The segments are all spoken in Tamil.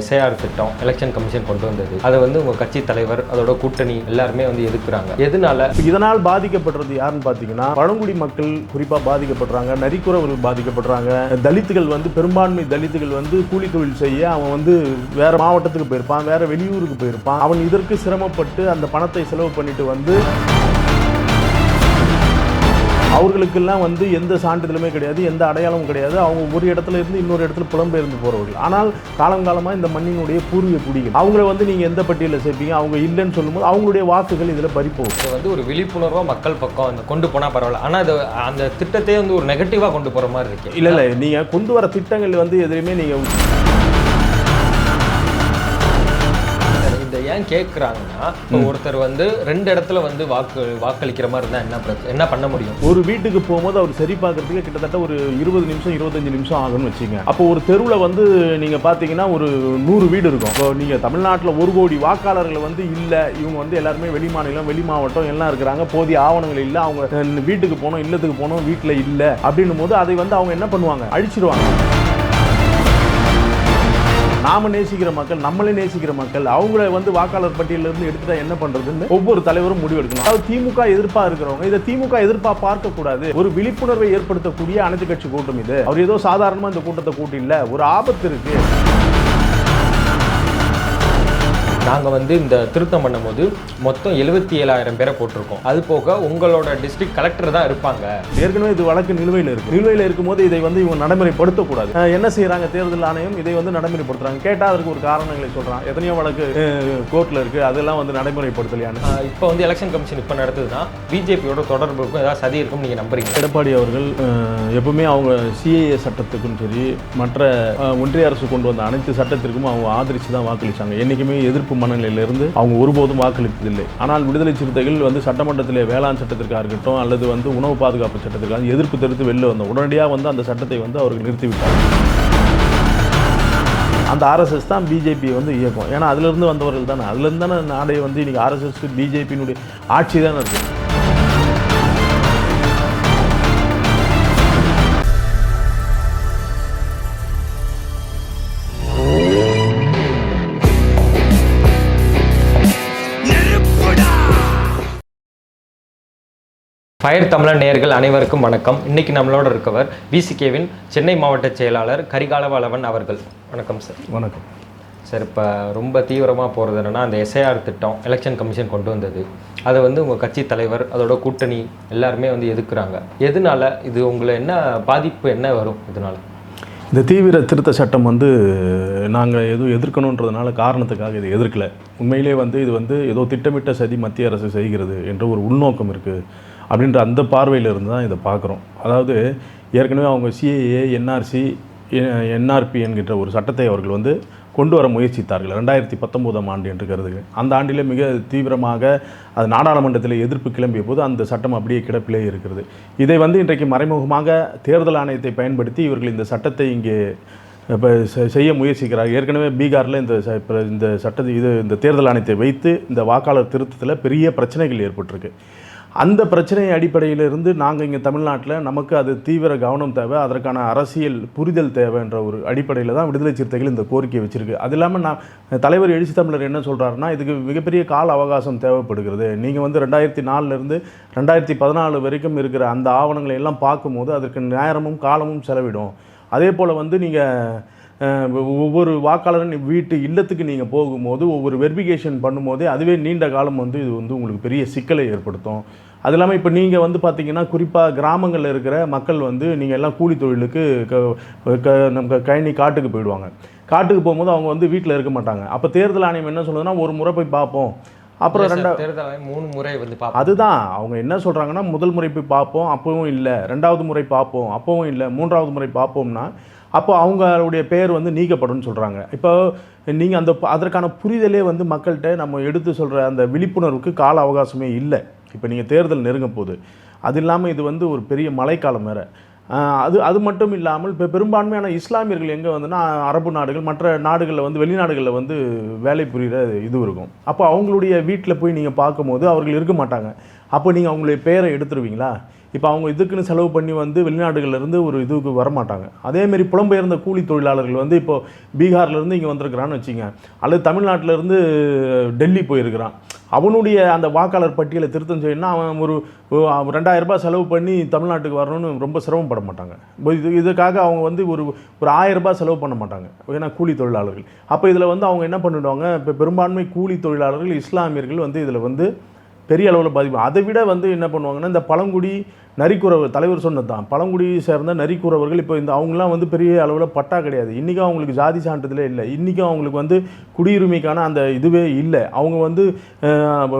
எஸ்ஐஆர் திட்டம் எலெக்ஷன் கமிஷன் கொண்டு வந்தது. அதை வந்து உங்கள் கட்சி தலைவர் அதோட கூட்டணி எல்லாருமே வந்து எதிர்க்கிறாங்க. எதனால? இதனால் பாதிக்கப்படுறது யாருன்னு பார்த்தீங்கன்னா பழங்குடி மக்கள் குறிப்பாக பாதிக்கப்படுறாங்க நரிக்குறவர்கள் பாதிக்கப்படுறாங்க. தலித்துகள் வந்து பெரும்பான்மை தலித்துகள் வந்து கூலி தொழில் செய்ய அவன் வந்து வேற மாவட்டத்துக்கு போயிருப்பான் வேற வெளியூருக்கு போயிருப்பான். அவன் இதற்கு சிரமப்பட்டு அந்த பணத்தை செலவு பண்ணிட்டு வந்து அவர்களுக்கெல்லாம் வந்து எந்த சான்றிதழுமே கிடையாது எந்த அடையாளமும் கிடையாது. அவங்க ஒரு இடத்துல இருந்து இன்னொரு இடத்துல புலம்பெயர்ந்து போறவர்கள். ஆனால் காலங்காலமாக இந்த மண்ணினுடைய பூர்வீக குடிகள். அவங்கள வந்து நீங்கள் எந்த பட்டியலில் சேர்ப்பீங்க? அவங்க இல்லைன்னு சொல்லும்போது அவங்களுடைய வாக்குகள் இதில் பறிப்போகும் இது வந்து ஒரு விழிப்புணர்வாக மக்கள் பக்கம் இந்த கொண்டு போனால் பரவாயில்ல. ஆனால் அது அந்த திட்டத்தையே வந்து ஒரு நெகட்டிவாக கொண்டு போகிற மாதிரி இருக்கு. இல்ல இல்ல. நீங்க கொண்டு வர திட்டங்கள் வந்து எதுலையுமே நீங்க ஏன் கேட்குறாங்கன்னா இப்போ ஒருத்தர் வந்து ரெண்டு இடத்துல வந்து வாக்கு வாக்களிக்கிற மாதிரி இருந்தால் என்ன பிரச்சனை என்ன பண்ண முடியும்? ஒரு வீட்டுக்கு போகும்போது அவர் சரி பார்க்கறதுக்கு கிட்டத்தட்ட ஒரு இருபது நிமிஷம் இருபத்தஞ்சு நிமிஷம் ஆகும்னு வச்சுங்க அப்போ ஒரு தெருவில் வந்து நீங்க பார்த்தீங்கன்னா ஒரு நூறு வீடு இருக்கும். இப்போ நீங்க தமிழ்நாட்டில் ஒரு கோடி வாக்காளர்கள் வந்து இல்லை. இவங்க வந்து எல்லாருமே வெளி மாநிலம் வெளி மாவட்டம் எல்லாம் இருக்கிறாங்க. போதிய ஆவணங்கள் இல்லை. அவங்க வீட்டுக்கு போனோம் இல்லத்துக்கு போனோம் வீட்டில் இல்லை. அப்படின்னும் போது அதை வந்து அவங்க என்ன பண்ணுவாங்க? அழிச்சிடுவாங்க நாம நேசிக்கிற மக்கள் நம்மளே நேசிக்கிற மக்கள் அவங்கள வந்து வாக்காளர் பட்டியலில் இருந்து எடுத்துட்டா என்ன பண்றதுன்னு ஒவ்வொரு தலைவரும் முடிவெடுக்கணும். அதாவது திமுக எதிர்ப்பா இருக்கிறவங்க இதை திமுக எதிர்ப்பா பார்க்க கூடாது ஒரு விழிப்புணர்வை ஏற்படுத்தக்கூடிய அனைத்து கட்சி கூட்டம் இது. அவர் ஏதோ சாதாரணமா இந்த கூட்டத்தை கூட்டில ஒரு ஆபத்து இருக்கு. நாங்கள் வந்து இந்த திருத்தம் பண்ணும்போது மொத்தம் எழுபத்தி ஏழாயிரம் பேரை போட்டிருக்கோம். அது போக உங்களோட டிஸ்ட்ரிக்ட் கலெக்டர் தான் இருப்பாங்க. ஏற்கனவே இது வழக்கு நிலுவையில் இருக்கு. நிலுவையில் இருக்கும்போது இதை வந்து இவங்க நடைமுறைப்படுத்தக்கூடாது. என்ன செய்யறாங்க தேர்தல் ஆணையம் இதை வந்து நடைமுறைப்படுத்துறாங்க. கேட்டா அதற்கு ஒரு காரணங்களை சொல்றான் எத்தனையோ வழக்கு கோர்ட்ல இருக்கு. அதெல்லாம் வந்து நடைமுறைப்படுத்தலையான்னு இப்போ வந்து எலெக்ஷன் கமிஷன் இப்போ நடத்துதுன்னா பிஜேபியோட தொடர்பு இருக்கும். ஏதாவது சதி இருக்கும் நீங்கள் நம்புறீங்க எடப்பாடி அவர்கள் எப்பவுமே அவங்க சிஏஏ சட்டத்துக்கும் சரி மற்ற ஒன்றிய அரசு கொண்டு வந்த அனைத்து சட்டத்திற்கும் அவங்க ஆதரித்து தான் வாக்களிச்சாங்க. என்றைக்குமே எதிர்ப்பு மனநிலையிலிருந்து அவங்க ஒருபோதும் வாக்களித்ததில்லை. ஆனால் விடுதலை சிறுத்தைகள் வந்து சட்டமன்றத்திலே வேளாண் சட்டத்திற்காக இருக்கட்டும் அல்லது வந்து உணவு பாதுகாப்பு சட்டத்திற்காக எதிர்ப்பு தெரிவித்து வெளில வந்த உடனடியாக வந்து அந்த சட்டத்தை வந்து அவர்கள் நிறுத்திவிட்டார்கள். அந்த ஆர்எஸ்எஸ் தான் பிஜேபி வந்து இயக்கம். ஏன்னா அதுலேருந்து வந்தவர்கள் தானே. அதுலேருந்து தானே நாடே வந்து இன்றைக்கி ஆர்எஸ்எஸ் பிஜேபியினுடைய ஆட்சி தானே இருக்குது ஃபயர் தமிழன் நேயர்கள் அனைவருக்கும் வணக்கம். இன்னைக்கு நம்மளோட இருக்கவர் விசிகேவின் சென்னை மாவட்ட செயலாளர் கரிகாலவளவன் அவர்கள். வணக்கம் சார் வணக்கம். சார் இப்போ ரொம்ப தீவிரமாக போகிறது என்னன்னா அந்த எஸ்ஐஆர் திட்டம் எலெக்ஷன் கமிஷன் கொண்டு வந்தது. அதை வந்து உங்கள் கட்சி தலைவர் அதோட கூட்டணி எல்லாருமே வந்து எதிர்க்கிறாங்க எதனால இது உங்களை என்ன பாதிப்பு என்ன வரும் இதனால? இந்த தீவிர திருத்த சட்டம் வந்து நாங்கள் எதுவும் எதிர்க்கணுன்றதுனால காரணத்துக்காக இதை எதிர்க்கல. உண்மையிலே வந்து இது வந்து ஏதோ திட்டமிட்ட சதி மத்திய அரசு செய்கிறது என்ற ஒரு உள்நோக்கம் இருக்குது அப்படின்ற அந்த பார்வையில் இருந்து தான் இதை பார்க்குறோம். அதாவது ஏற்கனவே அவங்க சிஏஏ என்ஆர்சி என்ஆர்பி என்கின்ற ஒரு சட்டத்தை அவர்கள் வந்து கொண்டு வர முயற்சித்தார்கள். ரெண்டாயிரத்தி பத்தொம்போதாம் ஆண்டு என்று கருதுகிறேன். அந்த ஆண்டிலே மிக தீவிரமாக அது நாடாளுமன்றத்தில் எதிர்ப்பு கிளம்பிய போது அந்த சட்டம் அப்படியே கிடப்பிலே இருக்கிறது. இதை வந்து இன்றைக்கு மறைமுகமாக தேர்தல் ஆணையத்தை பயன்படுத்தி இவர்கள் இந்த சட்டத்தை இங்கே இப்போ செய்ய முயற்சிக்கிறார் ஏற்கனவே பீகாரில் இந்த ச- இந்த சட்ட இது இந்த தேர்தல் ஆணையத்தை வைத்து இந்த வாக்காளர் திருத்தத்தில் பெரிய பிரச்சனைகள் ஏற்பட்டிருக்கு. அந்த பிரச்சனை அடிப்படையிலிருந்து நாங்கள் இங்கே தமிழ்நாட்டில் நமக்கு அது தீவிர கவனம் தேவை. அதற்கான அரசியல் புரிதல் தேவைன்ற ஒரு அடிப்படையில் தான் விடுதலை சிறுத்தைகள் இந்த கோரிக்கை வச்சுருக்கு. அது இல்லாமல் நான் தலைவர் எழுச்சி தமிழர் என்ன சொல்கிறாருன்னா இதுக்கு மிகப்பெரிய கால அவகாசம் தேவைப்படுகிறது. நீங்கள் வந்து ரெண்டாயிரத்தி நாலுலேருந்து ரெண்டாயிரத்தி பதினாலு வரைக்கும் இருக்கிற அந்த ஆவணங்களை எல்லாம் பார்க்கும்போது அதற்கு நேரமும் காலமும் செலவிடும். அதே போல் வந்து நீங்கள் ஒவ்வொரு வாக்காளரின் வீட்டு இல்லத்துக்கு நீங்கள் போகும்போது ஒவ்வொரு வெரிஃபிகேஷன் பண்ணும்போதே அதுவே நீண்ட காலம் வந்து இது வந்து உங்களுக்கு பெரிய சிக்கலை ஏற்படுத்தும். அது இல்லாமல் இப்போ நீங்கள் வந்து பார்த்தீங்கன்னா குறிப்பாக கிராமங்களில் இருக்கிற மக்கள் வந்து நீங்கள் எல்லாம் கூலி தொழிலுக்கு நம்ம கழனி காட்டுக்கு போயிடுவாங்க. காட்டுக்கு போகும்போது அவங்க வந்து வீட்டில் இருக்க மாட்டாங்க. அப்போ தேர்தல் ஆணையம் என்ன சொல்லுதுன்னா ஒரு முறை போய் பார்ப்போம் அப்புறம் ரெண்டா தேர்தல் மூணு முறை வந்து அதுதான். அவங்க என்ன சொல்கிறாங்கன்னா முதல் முறை போய் பார்ப்போம் அப்பவும் இல்லை. ரெண்டாவது முறை பார்ப்போம் அப்பவும் இல்லை. மூன்றாவது முறை பார்ப்போம்னா அப்போ அவங்களுடைய பெயர் வந்து நீக்கப்படும் சொல்கிறாங்க இப்போ நீங்கள் அந்த அதற்கான புரிதலே வந்து மக்கள்கிட்ட நம்ம எடுத்து சொல்கிற அந்த விழிப்புணர்வுக்கு கால அவகாசமே இல்லை. இப்போ நீங்கள் தேர்தல் நெருங்க போகுது அது இல்லாமல் இது வந்து ஒரு பெரிய மழைக்காலம் வேறு. அது அது மட்டும் இல்லாமல் இப்போ பெரும்பான்மையான இஸ்லாமியர்கள் எங்கே வந்துன்னா அரபு நாடுகள் மற்ற நாடுகளில் வந்து வெளிநாடுகளில் வந்து வேலை புரிகிற இது இருக்கும். அப்போ அவங்களுடைய வீட்டில் போய் நீங்கள் பார்க்கும்போது அவர்கள் இருக்க மாட்டாங்க. அப்போ நீங்கள் அவங்களுடைய பேரை எடுத்துருவீங்களா? இப்போ அவங்க இதுக்குன்னு செலவு பண்ணி வந்து வெளிநாடுகள்லேருந்து ஒரு இதுக்கு வரமாட்டாங்க. அதேமாரி புலம்பெயர்ந்த கூலி தொழிலாளர்கள் வந்து இப்போ பீகார்லேருந்து இங்கே வந்திருக்கிறான்னு வச்சுங்க. அல்லது தமிழ்நாட்டிலேருந்து டெல்லி போயிருக்கிறான். அவனுடைய அந்த வாக்காளர் பட்டியலை திருத்தம் செய்யணும்னா அவன் ஒரு ரெண்டாயிரரூபா ரெண்டாயிரம் ரூபாய் செலவு பண்ணி தமிழ்நாட்டுக்கு வரணும்னு ரொம்ப சிரமப்பட மாட்டாங்க. இது இதுக்காக அவங்க வந்து ஒரு ஒரு ஆயிரரூபா செலவு பண்ண மாட்டாங்க. ஏன்னா கூலி தொழிலாளர்கள். அப்போ இதில் வந்து அவங்க என்ன பண்ணிடுவாங்க? இப்போ பெரும்பான்மை கூலி தொழிலாளர்கள் இஸ்லாமியர்கள் வந்து இதில் வந்து பெரிய அளவில் பாதிப்பு. அதை விட வந்து என்ன பண்ணுவாங்கன்னா இந்த பழங்குடி நரிக்குறவர் தலைவர் சொன்னது தான் பழங்குடியை சேர்ந்த நரிக்குறவர்கள் இப்போ இந்த அவங்களாம் வந்து பெரிய அளவில் பட்டா கிடையாது. இன்றைக்கும் அவங்களுக்கு ஜாதி சான்றிதழே இல்லை. இன்றைக்கும் அவங்களுக்கு வந்து குடியுரிமைக்கான அந்த இதுவே இல்லை. அவங்க வந்து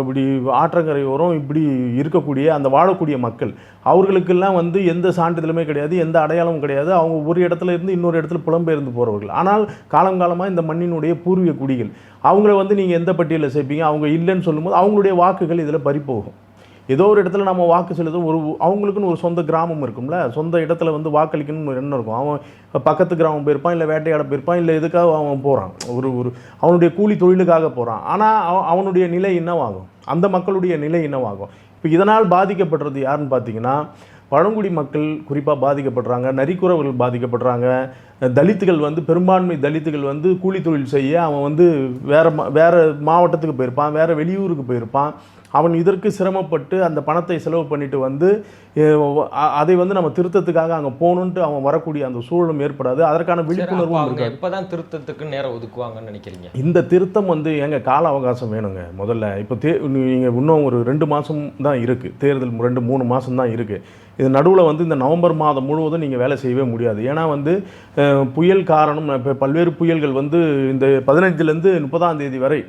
இப்படி ஆற்றங்கரை ஓரம் இப்படி இருக்கக்கூடிய அந்த வாழக்கூடிய மக்கள். அவர்களுக்கெல்லாம் வந்து எந்த சான்றிதழுமே கிடையாது எந்த அடையாளமும் கிடையாது. அவங்க ஒரு இடத்துல இருந்து இன்னொரு இடத்துல புலம்பெயர்ந்து போகிறவர்கள் ஆனால் காலங்காலமாக இந்த மண்ணினுடைய பூர்வீக குடிகள். அவங்கள வந்து நீங்கள் எந்த பட்டியலில் சேர்ப்பீங்க? அவங்க இல்லைன்னு சொல்லும்போது அவங்களுடைய வாக்குகள் இதில் பறிப்போகும் ஏதோ ஒரு இடத்துல நம்ம வாக்கு செலுத்தும் ஒரு அவங்களுக்குன்னு ஒரு சொந்த கிராமம் இருக்கும்ல சொந்த இடத்துல வந்து வாக்களிக்கணும்னு ஒரு எண்ணம் இருக்கும். அவன் பக்கத்து கிராமம் போயிருப்பான் இல்லை வேட்டையாட போயிருப்பான் இல்லை எதுக்காக அவன் போகிறான் ஒரு ஒரு அவனுடைய கூலி தொழிலுக்காக போகிறான் ஆனால் அவனுடைய நிலை என்னவாகும்? அந்த மக்களுடைய நிலை என்னவாகும்? இப்போ இதனால் பாதிக்கப்படுறது யாருன்னு பார்த்தீங்கன்னா பழங்குடி மக்கள் குறிப்பாக பாதிக்கப்படுறாங்க நரிக்குறவர்கள் பாதிக்கப்படுறாங்க. தலித்துகள் வந்து பெரும்பான்மை தலித்துகள் வந்து கூலி தொழில் செய்ய அவன் வந்து வேற மா- வேற மாவட்டத்துக்கு போயிருப்பான் வேற வெளியூருக்கு போயிருப்பான். அவன் இதற்கு சிரமப்பட்டு அந்த பணத்தை செலவு பண்ணிட்டு வந்து அதை வந்து நம்ம திருத்தத்துக்காக அங்கே போகணுன்ட்டு அவன் வரக்கூடிய அந்த சூழலும் ஏற்படாது. அதற்கான விழிப்புணர்வும் அவங்க இருக்காது. எப்பதான் திருத்தத்துக்கு நேரம் ஒதுக்குவாங்கன்னு நினைக்கிறீங்க? இந்த திருத்தம் வந்து எங்க கால அவகாசம் வேணுங்க முதல்ல. இப்போ தே நீங்கள் இன்னும் ஒரு ரெண்டு மாதம் தான் இருக்குது தேர்தல் ரெண்டு மூணு மாதம் தான் இருக்குது இது நடுவில் வந்து இந்த நவம்பர் மாதம் முழுவதும் நீங்கள் வேலை செய்யவே முடியாது. ஏன்னா வந்து புயல் காரணம் இப்போ பல்வேறு புயல்கள் வந்து இந்த பதினஞ்சுலேருந்து முப்பதாம் தேதி வரை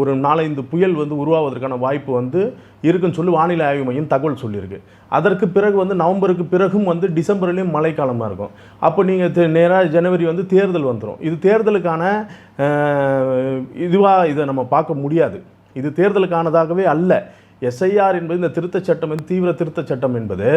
ஒரு நாலஞ்சு புயல் வந்து உருவாவதற்கான வாய்ப்பு வந்து இருக்குன்னு சொல்லி வானிலை ஆய்வு மையம் தகவல் சொல்லியிருக்கு. அதற்கு பிறகு வந்து நவம்பருக்கு பிறகும் வந்து டிசம்பர்லேயும் மழைக்காலமாக இருக்கும். அப்போ நீங்கள் நேராக ஜனவரி வந்து தேர்தல் வந்துடும் இது தேர்தலுக்கான இதுவாக இதை நம்ம பார்க்க முடியாது. இது தேர்தலுக்கானதாகவே அல்ல. எஸ்ஐஆர் என்பது இந்த திருத்தச் சட்டம் வந்து தீவிர திருத்தச் சட்டம் என்பது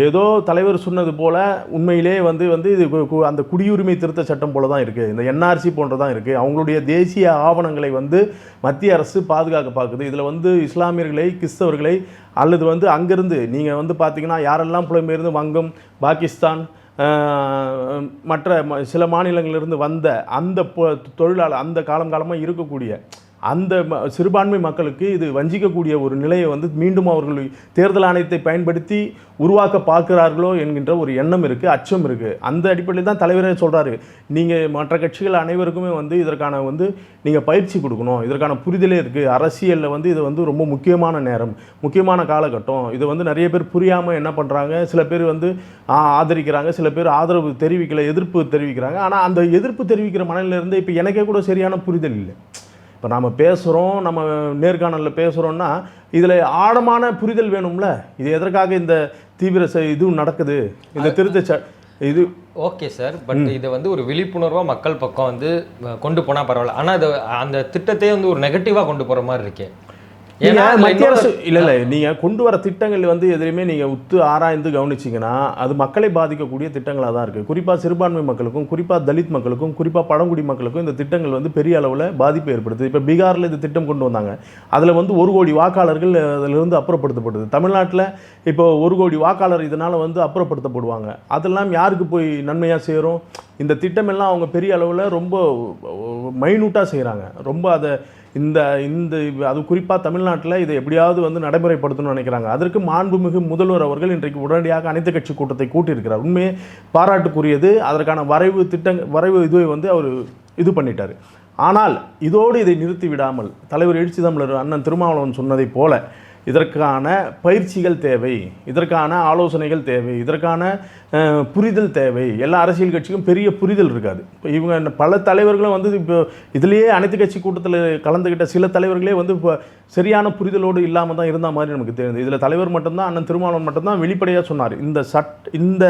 ஏதோ தலைவர் சொன்னது போல் உண்மையிலே வந்து வந்து இது கு- கு- அந்த குடியுரிமை திருத்தச் சட்டம் போல தான் இருக்குது இந்த என்ஆர்சி போன்றதான் இருக்குது அவங்களுடைய தேசிய ஆவணங்களை வந்து மத்திய அரசு பாதுகாக்க பார்க்குது. இதில் வந்து இஸ்லாமியர்களை கிறிஸ்தவர்களை அல்லது வந்து அங்கேருந்து நீங்கள் வந்து பார்த்தீங்கன்னா யாரெல்லாம் புலம்பெயர்ந்து வங்கம் பாகிஸ்தான் மற்ற சில மாநிலங்களிலிருந்து வந்த அந்த பொ- தொழிலாளர் அந்த காலம் காலமாக இருக்கக்கூடிய அந்த ம- சிறுபான்மை மக்களுக்கு இது வஞ்சிக்கக்கூடிய ஒரு நிலையை வந்து மீண்டும் அவர்கள் தேர்தல் ஆணையத்தை பயன்படுத்தி உருவாக்க பார்க்கிறார்களோ என்கின்ற ஒரு எண்ணம் இருக்குது அச்சம் இருக்குது அந்த அடிப்படையில் தான் தலைவரே சொல்கிறாரு நீங்கள் மற்ற கட்சிகள் அனைவருக்குமே வந்து இதற்கான வந்து நீங்கள் பயிற்சி கொடுக்கணும். இதற்கான புரிதலே இருக்குது அரசியலில் வந்து இது வந்து ரொம்ப முக்கியமான நேரம் முக்கியமான காலகட்டம். இதை வந்து நிறைய பேர் புரியாமல் என்ன பண்ணுறாங்க சில பேர் வந்து ஆதரிக்கிறாங்க. சில பேர் ஆதரவு தெரிவிக்கல எதிர்ப்பு தெரிவிக்கிறாங்க. ஆனால் அந்த எதிர்ப்பு தெரிவிக்கிற மனநிலிருந்து இப்போ எனக்கே கூட சரியான புரிதல் இல்லை. இப்போ நாம் பேசுகிறோம் நம்ம நேர்காணலில் பேசுகிறோன்னா இதில் ஆழமான புரிதல் வேணும்ல? இது எதற்காக இந்த தீவிர செ- இது நடக்குது? இந்த திருத்த இது ஓகே சார் பட் இதை வந்து ஒரு விழிப்புணர்வா மக்கள் பக்கம் வந்து கொண்டு போனா பரவாயில்ல. ஆனா அது அந்த திட்டத்தையே வந்து ஒரு நெகட்டிவா கொண்டு போற மாதிரி இருக்கே. ஏன்னா மத்திய அரசு இல்லை இல்லை நீங்கள் கொண்டு வர திட்டங்கள் வந்து எதுலையுமே நீங்கள் உத்து ஆராய்ந்து கவனிச்சிங்கன்னா அது மக்களை பாதிக்கக்கூடிய திட்டங்களாக தான் இருக்குது குறிப்பாக சிறுபான்மை மக்களுக்கும் குறிப்பாக தலித் மக்களுக்கும் குறிப்பாக பழங்குடி மக்களுக்கும் இந்த திட்டங்கள் வந்து பெரிய அளவில் பாதிப்பு ஏற்படுத்துது. இப்போ பீகாரில் இந்த திட்டம் கொண்டு வந்தாங்க. அதில் வந்து ஒரு கோடி வாக்காளர்கள் அதிலிருந்து அப்புறப்படுத்தப்படுது. தமிழ்நாட்டில் இப்போ ஒரு கோடி வாக்காளர் இதனால் வந்து அப்புறப்படுத்தப்படுவாங்க. அதெல்லாம் யாருக்கு போய் நன்மையாக சேரும்? இந்த திட்டமெல்லாம் அவங்க பெரிய அளவில் ரொம்ப மைனூட்டாக செய்கிறாங்க ரொம்ப அதை இந்த இந்த அது குறிப்பாக தமிழ்நாட்டில் இதை எப்படியாவது வந்து நடைமுறைப்படுத்தணும்னு நினைக்கிறாங்க. அதற்கு மாண்புமிகு முதல்வர் அவர்கள் இன்றைக்கு உடனடியாக அனைத்து கட்சி கூட்டத்தை கூட்டியிருக்கிறார். உண்மையே பாராட்டுக்குரியது. அதற்கான வரைவு திட்டங் வரைவு இதுவை வந்து அவர் இது பண்ணிட்டார். ஆனால் இதோடு இதை நிறுத்தி விடாமல் தலைவர் எழுச்சி தமிழர் அண்ணன் திருமாவளவன் சொன்னதைப் போல இதற்கான பயிற்சிகள் தேவை இதற்கான ஆலோசனைகள் தேவை இதற்கான புரிதல் தேவை. எல்லா அரசியல் கட்சிக்கும் பெரிய புரிதல் இருக்காது. இப்போ இவங்க பல தலைவர்களும் வந்து இப்போ இதுலேயே அனைத்து கட்சி கூட்டத்தில் கலந்துக்கிட்ட சில தலைவர்களே வந்து இப்போ சரியான புரிதலோடு இல்லாமல் தான் இருந்த மாதிரி நமக்கு தெரியுது. இதில் தலைவர் மட்டும்தான் அண்ணன் திருமாவளவன் மட்டும்தான் வெளிப்படையாக சொன்னார். இந்த சட் இந்த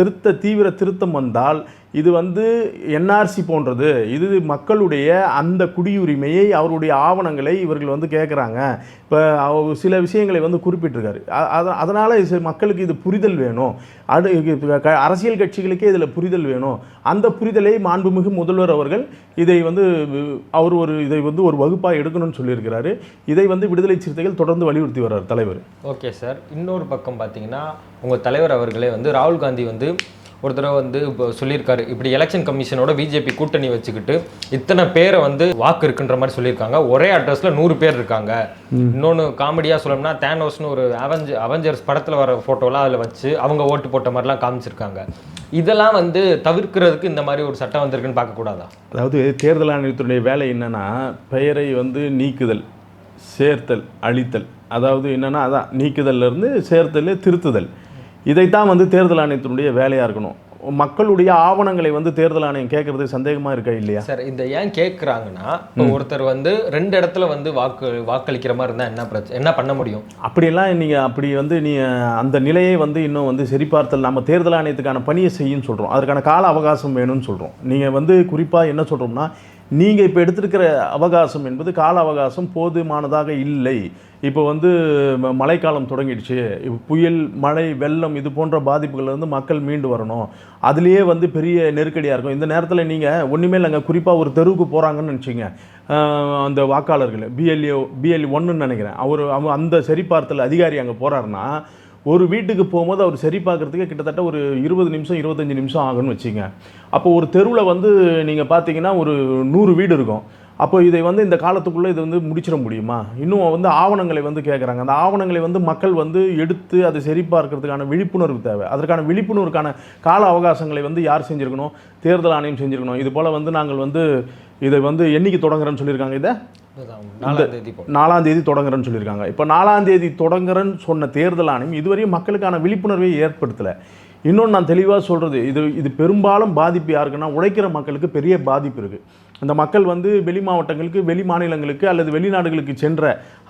திருத்த தீவிர திருத்தம் வந்தால் இது வந்து என்ஆர்சி போன்றது. இது மக்களுடைய அந்த குடியுரிமையை அவருடைய ஆவணங்களை இவர்கள் வந்து கேட்குறாங்க இப்போ சில விஷயங்களை வந்து குறிப்பிட்டிருக்காரு. அதனால் இது மக்களுக்கு இது புரிதல் வேணும். அது க- அரசியல் கட்சிகளுக்கே இதில் புரிதல் வேணும். அந்த புரிதலை மாண்புமிகு முதல்வர் அவர்கள் இதை வந்து அவர் ஒரு இதை வந்து ஒரு வகுப்பாக எடுக்கணும்னு சொல்லியிருக்கிறாரு. இதை வந்து விடுதலை சிறுத்தைகள் தொடர்ந்து வலியுறுத்தி வர்றார் தலைவர். Okay sir. இன்னொரு பக்கம் பார்த்தீங்கன்னா உங்கள் தலைவர் அவர்களே வந்து ராகுல் காந்தி வந்து ஒரு தடவை வந்து இப்போ சொல்லியிருக்காரு. இப்படி எலெக்ஷன் கமிஷனோட பிஜேபி கூட்டணி வச்சுக்கிட்டு இத்தனை பேரை வந்து வாக்கு இருக்குன்ற மாதிரி சொல்லியிருக்காங்க. ஒரே அட்ரஸில் நூறு பேர் இருக்காங்க. இன்னொன்று காமெடியாக சொல்லணும்னா தேனோஸ்னு ஒரு அவெஞ்ச அவெஞ்சர்ஸ் படத்தில் வர ஃபோட்டோலாம் அதில் வச்சு அவங்க ஓட்டு போட்ட மாதிரிலாம் காமிச்சிருக்காங்க. இதெல்லாம் வந்து தவிர்க்கிறதுக்கு இந்த மாதிரி ஒரு சட்டம் வந்திருக்குன்னு பார்க்கக்கூடாதா அதாவது தேர்தல் ஆணையத்தினுடைய வேலை என்னன்னா பெயரை வந்து நீக்குதல் சேர்த்தல் அழித்தல். அதாவது என்னன்னா அதான் நீக்குதல்ல இருந்து சேர்த்தல் திருத்துதல். இதைத்தான் வந்து தேர்தல் ஆணையத்தினுடைய வேலையாக இருக்கணும். மக்களுடைய ஆவணங்களை வந்து தேர்தல் ஆணையம் கேட்கறது சந்தேகமா இருக்கா இல்லையா? சார் இந்த ஏன் கேட்குறாங்கன்னா ஒருத்தர் வந்து ரெண்டு இடத்துல வந்து வாக்கு வாக்களிக்கிற மாதிரி இருந்தால் என்ன பிரச்சனை என்ன பண்ண முடியும்? அப்படியெல்லாம் நீங்கள் அப்படி வந்து நீ அந்த நிலையை வந்து இன்னும் வந்து சரிபார்த்தல் நம்ம தேர்தல் ஆணையத்துக்கான பணியை செய்யுன்னு சொல்கிறோம் அதுக்கான கால அவகாசம் வேணும்னு சொல்கிறோம் நீங்கள் வந்து குறிப்பாக என்ன சொல்கிறோம்னா நீங்கள் இப்போ எடுத்திருக்கிற அவகாசம் என்பது கால அவகாசம் போதுமானதாக இல்லை. இப்போ வந்து மழைக்காலம் தொடங்கிடுச்சு. இப்போ புயல் மழை வெள்ளம் இது போன்ற பாதிப்புகள்லேருந்து மக்கள் மீண்டு வரணும். அதுலேயே வந்து பெரிய நெருக்கடியாக இருக்கும். இந்த நேரத்தில் நீங்கள் ஒன்றுமே இல்லைங்க. குறிப்பாக ஒரு தெருவுக்கு போகிறாங்கன்னு நினச்சிங்க அந்த வாக்காளர்கள் பிஎல்ஏ பிஎல்ஏ ஒன்றுன்னு நினைக்கிறேன். அவர் அவ அந்த சரிபார்த்தல் அதிகாரி அங்கே போகிறாருன்னா ஒரு வீட்டுக்கு போகும்போது அவர் சரி பார்க்குறதுக்கு கிட்டத்தட்ட ஒரு இருபது நிமிஷம் இருபத்தஞ்சி நிமிஷம் ஆகும்னு வச்சுங்க அப்போ ஒரு தெருவில் வந்து நீங்கள் பார்த்தீங்கன்னா ஒரு நூறு வீடு இருக்கும். அப்போ இதை வந்து இந்த காலத்துக்குள்ளே இதை வந்து முடிச்சிட முடியுமா? இன்னும் வந்து ஆவணங்களை வந்து கேட்குறாங்க அந்த ஆவணங்களை வந்து மக்கள் வந்து எடுத்து அதை சரி பார்க்கறதுக்கான விழிப்புணர்வு தேவை. அதற்கான விழிப்புணர்வுக்கான கால அவகாசங்களை வந்து யார் செஞ்சுருக்கணும்? தேர்தல் ஆணையம் செஞ்சுருக்கணும். இது போல் வந்து நாங்கள் வந்து இதை வந்து என்னைக்கு தொடங்குறேன்னு சொல்லியிருக்காங்க. இதை? நாலாம் தேதி தொடங்குறேன்னு சொல்லியிருக்காங்க. இப்போ நாலாம் தேதி தொடங்குறேன்னு சொன்ன தேர்தல் ஆணையம் இதுவரையும் மக்களுக்கான விழிப்புணர்வை ஏற்படுத்தலை. இன்னொன்று நான் தெளிவாக சொல்கிறது இது இது பெரும்பாலும் பாதிப்பு யாருக்குன்னா உழைக்கிற மக்களுக்கு பெரிய பாதிப்பு இருக்குது அந்த மக்கள் வந்து வெளி மாவட்டங்களுக்கு வெளி மாநிலங்களுக்கு அல்லது வெளிநாடுகளுக்கு சென்ற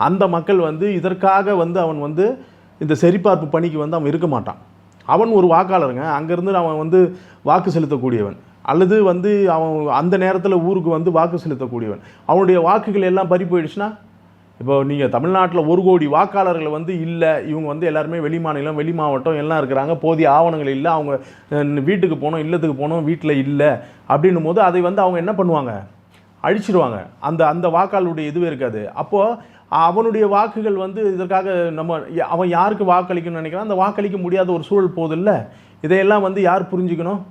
அந்த மக்கள் வந்து இதற்காக வந்து அவன் வந்து இந்த சரிபார்ப்பு பணிக்கு வந்து அவன் இருக்க மாட்டான். அவன் ஒரு வாக்காளருங்க. அங்கேருந்து அவன் வந்து வாக்கு செலுத்தக்கூடியவன். அல்லது வந்து அவன் அந்த நேரத்தில் ஊருக்கு வந்து வாக்கு செலுத்தக்கூடியவன். அவனுடைய வாக்குகள் எல்லாம் பறி போயிடுச்சுன்னா இப்போ நீங்கள் தமிழ்நாட்டில் ஒரு கோடி வாக்காளர்கள் வந்து இல்லை இவங்க வந்து எல்லாருமே வெளி மாநிலம் வெளி மாவட்டம் எல்லாம் இருக்கிறாங்க போதிய ஆவணங்கள் இல்லை அவங்க வீட்டுக்கு போகணும் இல்லத்துக்கு போகணும் வீட்டில் இல்லை அப்படின்னும் போது அதை வந்து அவங்க என்ன பண்ணுவாங்க? அழிச்சிடுவாங்க அந்த அந்த வாக்காளருடைய இதுவே இருக்காது. அப்போது அவனுடைய வாக்குகள் வந்து இதற்காக நம்ம அவன் யாருக்கு வாக்களிக்கணும்னு நினைக்கிறான் அந்த வாக்களிக்க முடியாத ஒரு சூழல் போதில்ல இதையெல்லாம் வந்து யார் புரிஞ்சுக்கணும்?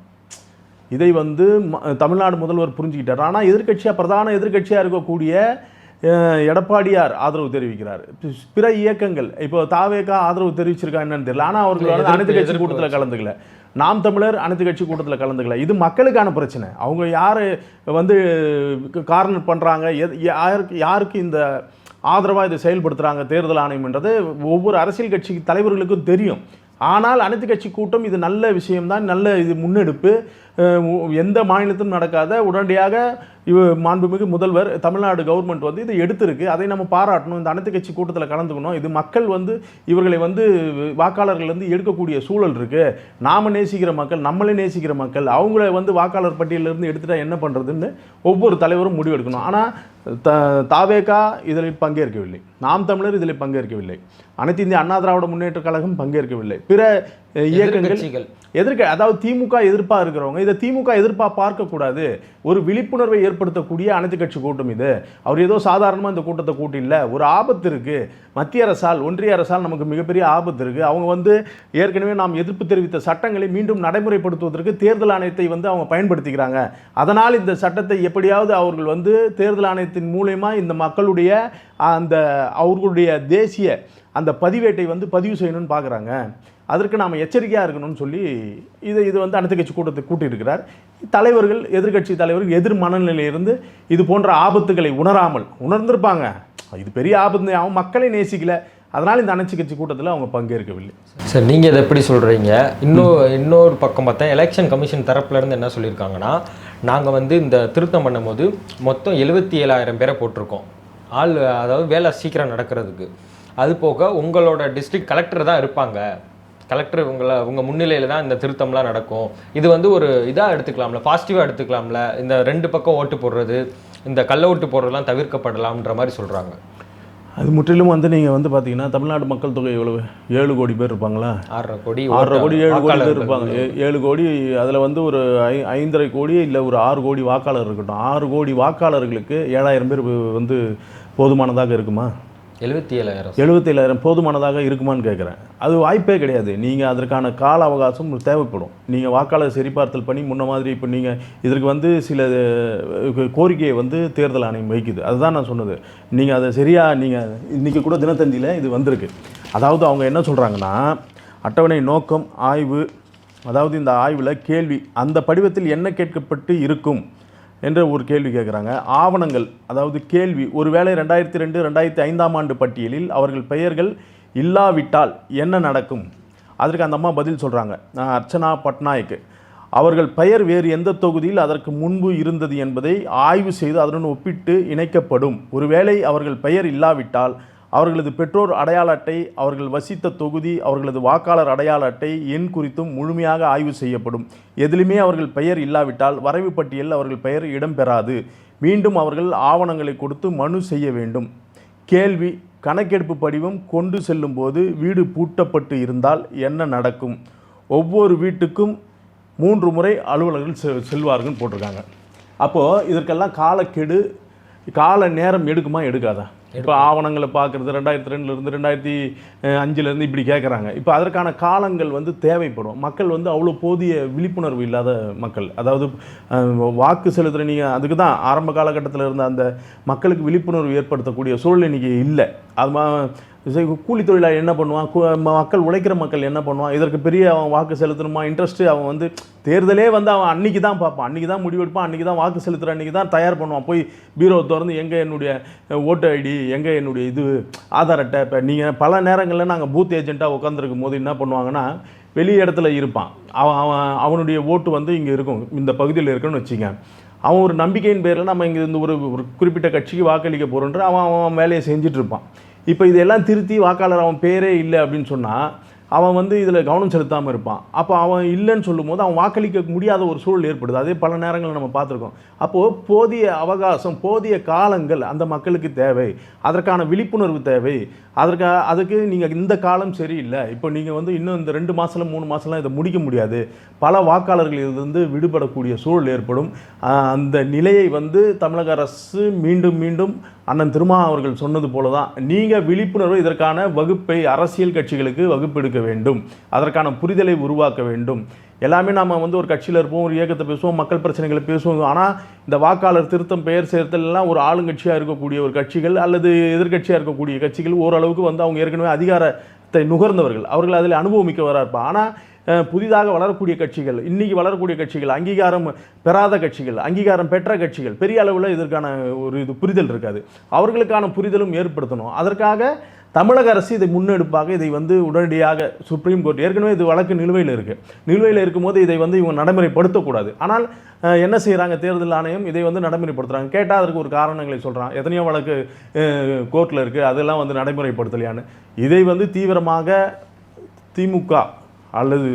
இதை வந்து ம- தமிழ்நாடு முதல்வர் புரிஞ்சுக்கிட்டார். ஆனால் எதிர்க்கட்சியாக பிரதான எதிர்க்கட்சியாக இருக்கக்கூடிய எடப்பாடியார் ஆதரவு தெரிவிக்கிறார். பிற இயக்கங்கள் இப்போ தாவேக்கா ஆதரவு தெரிவிச்சிருக்கா என்னன்னு தெரியல. ஆனால் அவர்கள் வந்து எதிர்ப்பு- அனைத்து கட்சி கூட்டத்தில் கலந்துக்கல. நாம் தமிழர் அனைத்து கட்சி கூட்டத்தில் கலந்துக்கல. இது மக்களுக்கான பிரச்சனை. அவங்க யார் வந்து கார்னர் பண்ணுறாங்க யாருக்கு யாருக்கு இந்த ஆதரவாக இதை செயல்படுத்துகிறாங்க தேர்தல் ஆணையம்ன்றது ஒவ்வொரு அரசியல் கட்சி தலைவர்களுக்கும் தெரியும். ஆனால் அனைத்து கட்சி கூட்டம் இது நல்ல விஷயம்தான் நல்ல இது முன்னெடுப்பு. எந்த மாநிலத்திலும் நடக்காத உடனடியாக இவ மாண்புமிகு முதல்வர் தமிழ்நாடு கவர்மெண்ட் வந்து இதை எடுத்திருக்கு. அதை நம்ம பாராட்டணும். இந்த அனைத்து கட்சி கூட்டத்தில் கலந்துக்கணும். இது மக்கள் வந்து இவர்களை வந்து வாக்காளர்கள் வந்து எடுக்கக்கூடிய சூழல் இருக்குது நாம் நேசிக்கிற மக்கள் நம்மளே நேசிக்கிற மக்கள் அவங்கள வந்து வாக்காளர் பட்டியலிருந்து எடுத்துட்டா என்ன பண்ணுறதுன்னு ஒவ்வொரு தலைவரும் முடிவெடுக்கணும் ஆனால் த தாவேகா இதில் பங்கேற்கவில்லை. நாம் தமிழர் இதில் பங்கேற்கவில்லை. அனைத்து இந்திய அண்ணா திராவிட முன்னேற்ற கழகம் பங்கேற்கவில்லை. பிற இயக்கங்கள் எதிர்க்க அதாவது திமுக எதிர்ப்பா இருக்கிறவங்க இதை திமுக எதிர்ப்பா பார்க்கக்கூடாது. ஒரு விழிப்புணர்வை ஏற்படுத்தக்கூடிய அனைத்து கட்சி கூட்டம் இது. அவர் ஏதோ சாதாரணமாக இந்த கூட்டத்தை கூட்டில்ல. ஒரு ஆபத்து இருக்கு. மத்திய அரசால் ஒன்றிய அரசால் நமக்கு மிகப்பெரிய ஆபத்து இருக்கு. அவங்க வந்து ஏற்கனவே நாம் எதிர்ப்பு தெரிவித்த சட்டங்களை மீண்டும் நடைமுறைப்படுத்துவதற்கு தேர்தல் ஆணையத்தை வந்து அவங்க பயன்படுத்திக்கிறாங்க. அதனால் இந்த சட்டத்தை எப்படியாவது அவர்கள் வந்து தேர்தல் ஆணையத்தின் மூலயமா இந்த மக்களுடைய அந்த அவர்களுடைய தேசிய அந்த பதிவேட்டை வந்து பதிவு செய்யணும்னு பார்க்குறாங்க. அதற்கு நாம் எச்சரிக்கையாக இருக்கணும்னு சொல்லி இது இது வந்து அனைத்து கட்சி கூட்டத்தை கூட்டியிருக்கிறார். தலைவர்கள் எதிர்க்கட்சி தலைவர்கள் எதிர் மனநிலையிலிருந்து இது போன்ற ஆபத்துகளை உணராமல் உணர்ந்திருப்பாங்க. இது பெரிய ஆபத்து. அவன் மக்களை நேசிக்கல. அதனால் இந்த அனைத்து கட்சி கூட்டத்தில் அவங்க பங்கேற்கவில்லை. சார் நீங்கள் இதை எப்படி சொல்கிறீங்க இன்னும் இன்னொரு பக்கம் பார்த்தா எலெக்ஷன் கமிஷன் தரப்புலேருந்து என்ன சொல்லியிருக்காங்கன்னா நாங்கள் வந்து இந்த திருத்தம் பண்ணும்போது மொத்தம் எழுபத்தி ஏழாயிரம் பேரை போட்டிருக்கோம். ஆள் அதாவது வேலை சீக்கிரம் நடக்கிறதுக்கு. அது போக உங்களோட டிஸ்ட்ரிக்ட் கலெக்டர் தான் இருப்பாங்க. கலெக்டர் உங்களை உங்க முன்னிலையில தான் இந்த திருத்தம்லாம் நடக்கும். இது வந்து ஒரு இதா எடுத்துக்கலாம்ல பாசிட்டிவா எடுத்துக்கலாம்ல? இந்த ரெண்டு பக்கம் ஓட்டு போடுறது இந்த கள்ள ஓட்டு போடுறதெல்லாம் தவிர்க்கப்படலாம்ன்ற மாதிரி சொல்றாங்க. அது முற்றிலும் வந்து நீங்கள் வந்து பார்த்தீங்கன்னா தமிழ்நாடு மக்கள் தொகை எவ்வளவு? ஏழு கோடி பேர் இருப்பாங்களா? ஆறரை கோடி ஆறரை கோடி ஏழு கோடி பேர் இருப்பாங்க. ஏழு கோடி அதில் வந்து ஒரு ஐ ஐந்தரை கோடி இல்லை ஒரு ஆறு கோடி வாக்காளர் இருக்கட்டும். ஆறு கோடி வாக்காளர்களுக்கு ஏழாயிரம் பேர் வந்து போதுமானதாக இருக்குமா? எழுபத்தி ஏழாயிரம். எழுபத்தி ஏழாயிரம் போதுமானதாக இருக்குமான்னு கேட்குறேன் அது வாய்ப்பே கிடையாது. நீங்கள் அதற்கான கால அவகாசம் தேவைப்படும். நீங்கள் வாக்காளர் சரிபார்த்தல் பண்ணி முன்ன மாதிரி இப்போ நீங்கள் இதற்கு வந்து சில கோரிக்கையை வந்து தேர்தல் ஆணையம் வைக்குது அதுதான் நான் சொன்னது. நீங்கள் அதை சரியாக நீங்கள் இன்றைக்கி கூட தினத்தந்தியில் இது வந்திருக்கு. அதாவது அவங்க என்ன சொல்கிறாங்கன்னா அட்டவணை நோக்கம் ஆய்வு அதாவது இந்த ஆய்வில் கேள்வி அந்த படிவத்தில் என்ன கேட்கப்பட்டு இருக்கும்? என்ற ஒரு கேள்வி கேட்குறாங்க. ஆவணங்கள் அதாவது கேள்வி ஒருவேளை ரெண்டாயிரத்தி ரெண்டு ரெண்டாயிரத்தி ஐந்தாம் ஆண்டு பட்டியலில் அவர்கள் பெயர்கள் இல்லாவிட்டால் என்ன நடக்கும்? அதற்கு அந்த அம்மா பதில் சொல்கிறாங்க அர்ச்சனா பட்நாயக். அவர்கள் பெயர் வேறு எந்த தொகுதியில் அதற்கு முன்பு இருந்தது என்பதை ஆய்வு செய்து அதனுடன் ஒப்பிட்டு இணைக்கப்படும். ஒருவேளை அவர்கள் பெயர் இல்லாவிட்டால் அவர்களது பெற்றோர் அடையாள அட்டை அவர்கள் வசித்த தொகுதி அவர்களது வாக்காளர் அடையாள அட்டை எண் குறித்தும் முழுமையாக ஆய்வு செய்யப்படும். எதிலுமே அவர்கள் பெயர் இல்லாவிட்டால் வரைவு பட்டியலில் அவர்கள் பெயர் இடம்பெறாது. மீண்டும் அவர்கள் ஆவணங்களை கொடுத்து மனு செய்ய வேண்டும். கேள்வி கணக்கெடுப்பு படிவம் கொண்டு செல்லும்போது வீடு பூட்டப்பட்டு இருந்தால் என்ன நடக்கும்? ஒவ்வொரு வீட்டுக்கும் மூன்று முறை அலுவலர்கள் செ- செல்வார்கள்னு போட்டிருக்காங்க. அப்போது இதற்கெல்லாம் காலக்கெடு கால நேரம் எடுக்குமா எடுக்காதா? இப்போ ஆவணங்களை பார்க்குறது ரெண்டாயிரத்தி ரெண்டுலேருந்து ரெண்டாயிரத்தி அஞ்சுலேருந்து இப்படி கேட்குறாங்க இப்போ அதற்கான காலங்கள் வந்து தேவைப்படும். மக்கள் வந்து அவ்வளோ போதிய விழிப்புணர்வு இல்லாத மக்கள். அதாவது வாக்கு செலுத்துகிற நீங்கள் அதுக்கு தான் ஆரம்ப காலகட்டத்தில் இருந்த அந்த மக்களுக்கு விழிப்புணர்வு ஏற்படுத்தக்கூடிய சூழல் இன்றைக்கி இல்லை. அது மா- கூலி தொழிலாளி என்ன பண்ணுவான்? மக்கள் உழைக்கிற மக்கள் என்ன பண்ணுவான்? இதற்கு பெரிய அவன் வாக்கு செலுத்தணுமா? இன்ட்ரெஸ்ட்டு அவன் வந்து தேர்தலே வந்து அவன் அன்றைக்கி தான் பார்ப்பான். அன்றைக்கி தான் முடிவெடுப்பான் அன்றைக்கி தான் வாக்கு செலுத்துகிற அன்னைக்கு தான் தயார் பண்ணுவான். போய் பீரோ திறந்து எங்கே என்னுடைய ஓட்டு ஐடி எங்கே என்னுடைய இது ஆதார் அட்டை இப்போ நீங்கள் பல நேரங்களில் நாங்கள் பூத் ஏஜென்ட்டாக உட்காந்துருக்கும் போது என்ன பண்ணுவாங்கன்னா வெளி இடத்துல இருப்பான். அவன் அவன் அவனுடைய ஓட்டு வந்து இங்கே இருக்கும். இந்த பகுதியில் இருக்குன்னு வச்சுங்க. அவன் ஒரு நம்பிக்கையின் பேரில் நம்ம இங்கே இந்த ஒரு ஒரு குறிப்பிட்ட கட்சிக்கு வாக்களிக்க போகிறோன்ற அவன் அவன் வேலையை செஞ்சுட்டு இருப்பான். இப்போ இதெல்லாம் திருத்தி வாக்காளர் அவன் பேரே இல்லை அப்படின்னு சொன்னால் அவன் வந்து இதில் கவனம் செலுத்தாமல் இருப்பான். அப்போ அவன் இல்லைன்னு சொல்லும்போது அவன் வாக்களிக்க முடியாத ஒரு சூழல் ஏற்படுது. அதே பல நேரங்களில் நம்ம பார்த்துருக்கோம். அப்போது போதிய அவகாசம் போதிய காலங்கள் அந்த மக்களுக்கு தேவை. அதற்கான விழிப்புணர்வு தேவை. அதற்காக அதுக்கு நீங்கள் இந்த காலம் சரியில்லை. இப்போ நீங்கள் வந்து இன்னும் இந்த ரெண்டு மாதம் மூணு மாதம்லாம் இதை முடிக்க முடியாது. பல வாக்காளர்கள் இதிலிருந்து விடுபடக்கூடிய சூழல் ஏற்படும். அந்த நிலையை வந்து தமிழக அரசு மீண்டும் மீண்டும் அண்ணன் திருமா அவர்கள் சொன்னது போல தான் நீங்கள் விழிப்புணர்வு இதற்கான வகுப்பை அரசியல் கட்சிகளுக்கு வகுப்பெடுக்க வேண்டும். அதற்கான புரிதலை உருவாக்க வேண்டும். எல்லாமே நாம் வந்து ஒரு கட்சியில் இருப்போம் ஒரு இயக்கத்தை பேசுவோம் மக்கள் பிரச்சனைகளை பேசுவோம். ஆனால் இந்த வாக்காளர் திருத்தம் பெயர் சேர்த்தலெல்லாம் ஒரு ஆளுங்கட்சியாக இருக்கக்கூடிய ஒரு கட்சிகள் அல்லது எதிர்க்கட்சியாக இருக்கக்கூடிய கட்சிகள் ஓரளவுக்கு வந்து அவங்க ஏற்கனவே அதிகாரத்தை நுகர்ந்தவர்கள். அவர்கள் அதில் அனுபவமிக்கவராக இருப்பாங்க. ஆனால் புதிதாக வளரக்கூடிய கட்சிகள் இன்றைக்கி வளரக்கூடிய கட்சிகள் அங்கீகாரம் பெறாத கட்சிகள் அங்கீகாரம் பெற்ற கட்சிகள் பெரிய அளவில் இதற்கான ஒரு இது புரிதல் இருக்காது. அவர்களுக்கான புரிதலும் ஏற்படுத்தணும். அதற்காக தமிழக அரசு இதை முன்னெடுப்பாக இதை வந்து உடனடியாக சுப்ரீம் கோர்ட் ஏற்கனவே இது வழக்கு நிலுவையில் இருக்குது நிலுவையில் இருக்கும்போது இதை வந்து இவங்க நடைமுறைப்படுத்தக்கூடாது. ஆனால் என்ன செய்கிறாங்க தேர்தல் ஆணையம் இதை வந்து நடைமுறைப்படுத்துகிறாங்க கேட்டால் அதற்கு ஒரு காரணங்களை சொல்கிறான் எத்தனையோ வழக்கு கோர்ட்டில் இருக்குது அதெல்லாம் வந்து நடைமுறைப்படுத்தலையான்னு. இதை வந்து தீவிரமாக திமுக அல்லது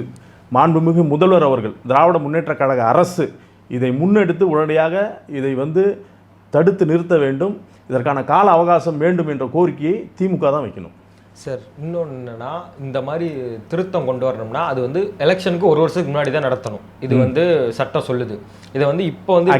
மாண்புமிகு முதல்வர் அவர்கள் திராவிட முன்னேற்றக் கழக அரசு இதை முன்னெடுத்து உடனடியாக இதை வந்து தடுத்து நிறுத்த வேண்டும். இதற்கான கால அவகாசம் வேண்டும் என்ற கோரிக்கையை திமுக தான் வைக்கணும். சார் இன்னொன்று என்னன்னா இந்த மாதிரி திருத்தம் கொண்டு வரணும்னா அது வந்து எலெக்ஷனுக்கு ஒரு வருஷத்துக்கு முன்னாடி தான் நடத்தணும். இது வந்து சட்டம் சொல்லுது. இதை வந்து இப்போ வந்து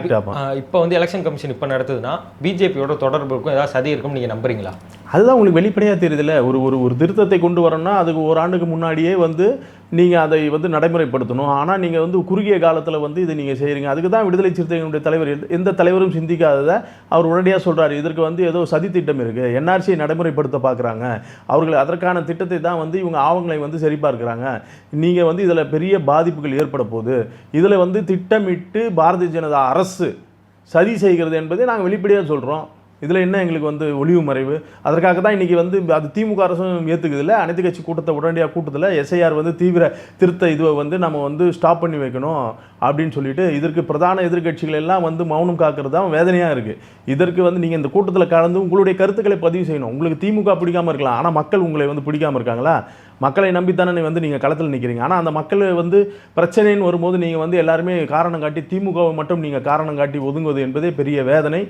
இப்போ வந்து எலெக்ஷன் கமிஷன் இப்போ நடத்துதுன்னா பிஜேபியோட தொடர்பு இருக்கும். ஏதாவது சதி இருக்கும்னு நீங்கள் நம்புறீங்களா? அதுதான் உங்களுக்கு வெளிப்படையாக தெரியுதுல்ல. ஒரு ஒரு ஒரு திருத்தத்தை கொண்டு வரணும்னா அதுக்கு ஒரு ஆண்டுக்கு முன்னாடியே வந்து நீங்கள் அதை வந்து நடைமுறைப்படுத்தணும். ஆனால் நீங்கள் வந்து குறுகிய காலத்தில் வந்து இதை நீங்கள் செய்கிறீங்க அதுக்கு தான் விடுதலை சிறுத்தைகளுடைய தலைவர் எந்த- எந்த தலைவரும் சிந்திக்காததை அவர் உடனடியாக சொல்கிறார் இதற்கு வந்து ஏதோ சதி திட்டம் இருக்குது என்ஆர்சியை நடைமுறைப்படுத்த பார்க்குறாங்க அவர்கள் அதற்கான திட்டத்தை தான் வந்து இவங்க ஆவங்களை வந்து சரிபார்க்குறாங்க. நீங்கள் வந்து இதில் பெரிய பாதிப்புகள் ஏற்பட போகுது. இதில் வந்து திட்டமிட்டு பாரதிய ஜனதா அரசு சதி செய்கிறது என்பதை நாங்கள் வெளிப்படையாக சொல்கிறோம் இதில் என்ன எங்களுக்கு வந்து ஒளிவு மறைவு? அதற்காக தான் இன்றைக்கி வந்து அது திமுக அரசும் ஏற்றுக்குது இல்லை அனைத்து கட்சி கூட்டத்தை உடனடியாக கூட்டத்தில் எஸ்ஐஆர் வந்து தீவிர திருத்த இதுவை வந்து நம்ம வந்து ஸ்டாப் பண்ணி வைக்கணும் அப்படின்னு சொல்லிட்டு இதற்கு பிரதான எதிர்க்கட்சிகள் எல்லாம் வந்து மௌனம் காக்கிறது தான் வேதனையாக இருக்குது இதற்கு வந்து நீங்கள் இந்த கூட்டத்தில் கலந்து உங்களுடைய கருத்துக்களை பதிவு செய்யணும். உங்களுக்கு திமுக பிடிக்காம இருக்கலாம். ஆனால் மக்கள் உங்களை வந்து பிடிக்காம இருக்காங்களா? மக்களை நம்பித்தானே வந்து நீங்கள் களத்தில் நிற்கிறீங்க ஆனால் அந்த மக்கள் வந்து பிரச்சனைன்னு வரும்போது நீங்கள் வந்து எல்லாருமே காரணம் காட்டி திமுகவை மட்டும் நீங்கள் காரணம் காட்டி ஒதுங்குவது என்பதே பெரிய வேதனை.